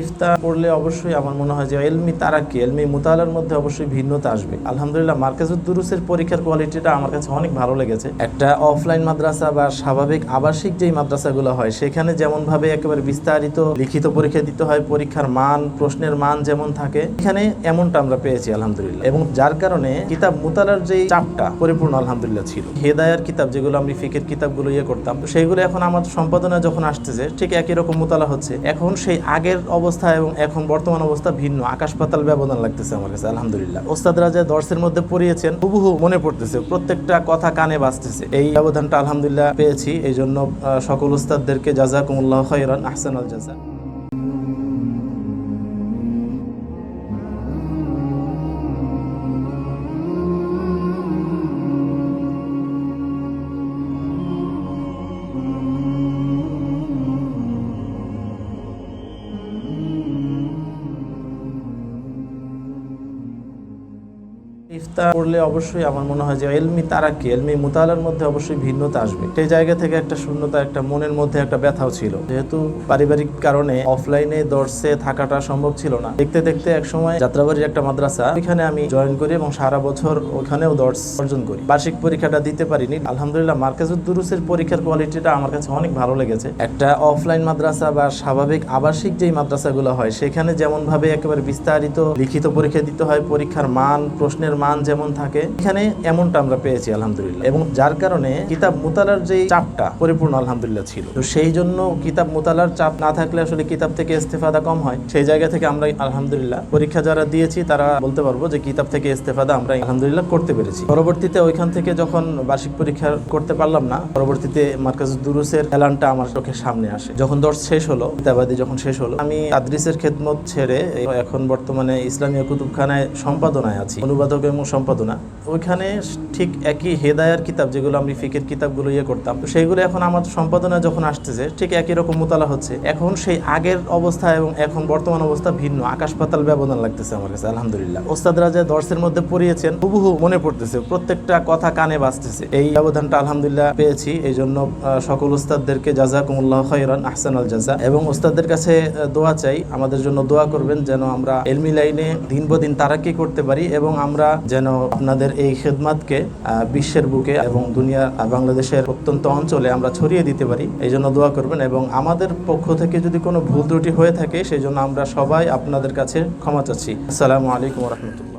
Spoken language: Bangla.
ইফতার পড়লে অবশ্যই আমার মনে হয় যে এলমি তারাক্কি এলমি মুতালার মধ্যে অবশ্যই ভিন্নতা আসবে। আলহামদুলিল্লাহ মার্কাজুদ দুরুসের পরীক্ষার কোয়ালিটিটা আমার কাছে অনেক ভালো লেগেছে। একটা অফলাইন মাদ্রাসা বা স্বাভাবিক আবাসিক যেই মাদ্রাসাগুলো হয়, সেখানে যেমন ভাবে একেবারে বিস্তারিত লিখিত পরীক্ষা দিতে হয়, পরীক্ষার মান, প্রশ্নের মান যেমন থাকে, এখানে এমনটা আমরা পেয়েছি, আলহামদুলিল্লাহ। এবং যার কারণে কিতাব মুতালার যেই চাপটা পরিপূর্ণ আলহামদুলিল্লাহ ছিল। হেদায়ার কিতাব যেগুলো আমি ফিকের কিতাবগুলো ইয়ে করতাম, তো সেইগুলো এখন আমার সম্পাদনা যখন আসতেছে, ঠিক একই রকম মুতালা হচ্ছে। এখন সেই আগের অবস্থা এবং এখন বর্তমান অবস্থা ভিন্ন। আকাশ পাতাল ব্যবধান লাগতেছে আমার কাছে, আলহামদুলিল্লাহ। ওস্তাদরা যে দর্শের মধ্যে পড়িয়েছেন, হুবহু মনে পড়তেছে, প্রত্যেকটা কথা কানে বাঁচতেছে এই ব্যবধানটা আলহামদুলিল্লাহ পেয়েছি এই জন্য সকল উস্তাদদেরকে জাজাকুমুল্লাহ খৈরান আহসান আল জাজা। ইফতার পড়লে অবশ্যই আমার মনে হয় যে এলমি তারাক্কি এলমি মুতালার মধ্যে অবশ্যই ভিন্নতা আসবে। সেই জায়গা থেকে একটা শূন্যতা, একটা মনের মধ্যে একটা ব্যথাও ছিল। যেহেতু পারিবারিক কারণে অফলাইনে দর্শে থাকাটা সম্ভব ছিল না। দেখতে দেখতে এক সময় যাত্রাবাড়ির একটা মাদ্রাসা, ওইখানে আমি জয়েন করি এবং সারা বছর ওখানেও দর্শ অর্জন করি। বার্ষিক পরীক্ষাটা দিতে পারিনি। আলহামদুলিল্লাহ, মার্কাজুদ দুরুসের পরীক্ষার কোয়ালিটিটা আমার কাছে অনেক ভালো লেগেছে। একটা অফলাইন মাদ্রাসা বা স্বাভাবিক আবাসিক যেই মাদ্রাসাগুলো হয়, সেখানে যেমনভাবে একেবারে বিস্তারিত লিখিত পরীক্ষা দিতে হয়, পরীক্ষার মান, প্রশ্নের মান যেমন থাকে, এখানে এমনটা আমরা পেয়েছি, আলহামদুলিল্লাহ। এবং যার কারণে কিতাব মুতালার যে চাপটা পরিপূর্ণ, আলহামদুলিল্লাহ, ছিল। তো সেই জন্য কিতাব মুতালার চাপ না থাকলে আসলে কিতাব থেকে ইস্তেফাদা কম হয়। সেই জায়গা থেকে আমরা আলহামদুলিল্লাহ পরীক্ষা যারা দিয়েছি, তারা বলতে পারব যে কিতাব থেকে ইস্তেফাদা আমরা আলহামদুলিল্লাহ করতে পেরেছি। পরবর্তীতে ওইখান থেকে যখন বার্ষিক পরীক্ষা করতে পারলাম না, পরবর্তীতে মার্কাজ দুরুসের এলানটা আমার চোখের সামনে আসে। যখন দর্শ শেষ হলো, কিতাবাদি যখন শেষ হলো, আমি আদ্রিসের খেদমত ছেড়ে, এখন বর্তমানে ইসলামীয় কুতুবখানায় সম্পাদনায় আছি। অনুবাদক এবং সম্পাদনা। ওইখানে ঠিক একই হেদায়ার কিতাব, যেগুলো আমি ফিকের কিতাবগুলো ইয়ে করতাম, তো সেইগুলো এখন আমার সম্পাদনা যখন আসতেছে, ঠিক একই রকম মোতালা হচ্ছে। এখন সেই আগের অবস্থা এবং এখন বর্তমান অবস্থা ভিন্ন। আকাশ পাতাল ব্যবধান লাগতেছে আমার কাছে, আলহামদুলিল্লাহ। ওস্তাদরা যে দর্শের মধ্যে পড়িয়েছেন, হুবহু মনে পড়তেছে, প্রত্যেকটা কথা কানে বাঁচতেছে এই ব্যবধানটা আলহামদুলিল্লাহ পেয়েছি এই জন্য সকল উস্তাদদেরকে জাজাকুমুল্লাহ খৈরান আহসান আল জাজা। এবং ওস্তাদদের কাছে দোয়া চাই, আমাদের জন্য দোয়া করবেন যেন আমরা এলমি লাইনে দিন দিন তারাক্কি করতে পারি এবং আমরা যেন আপনাদের এই খেদমাতকে বিশ্বের বুকে এবং দুনিয়া বাংলাদেশের অত্যন্ত অঞ্চলে আমরা ছড়িয়ে দিতে পারি। এই জন্য দোয়া করবেন এবং আমাদের পক্ষ থেকে যদি কোনো ভুল ত্রুটি হয়ে থাকে, সেই জন্য আমরা সবাই আপনাদের কাছে ক্ষমা চাচ্ছি। আসসালামু আলাইকুম রহমতুল্লাহ।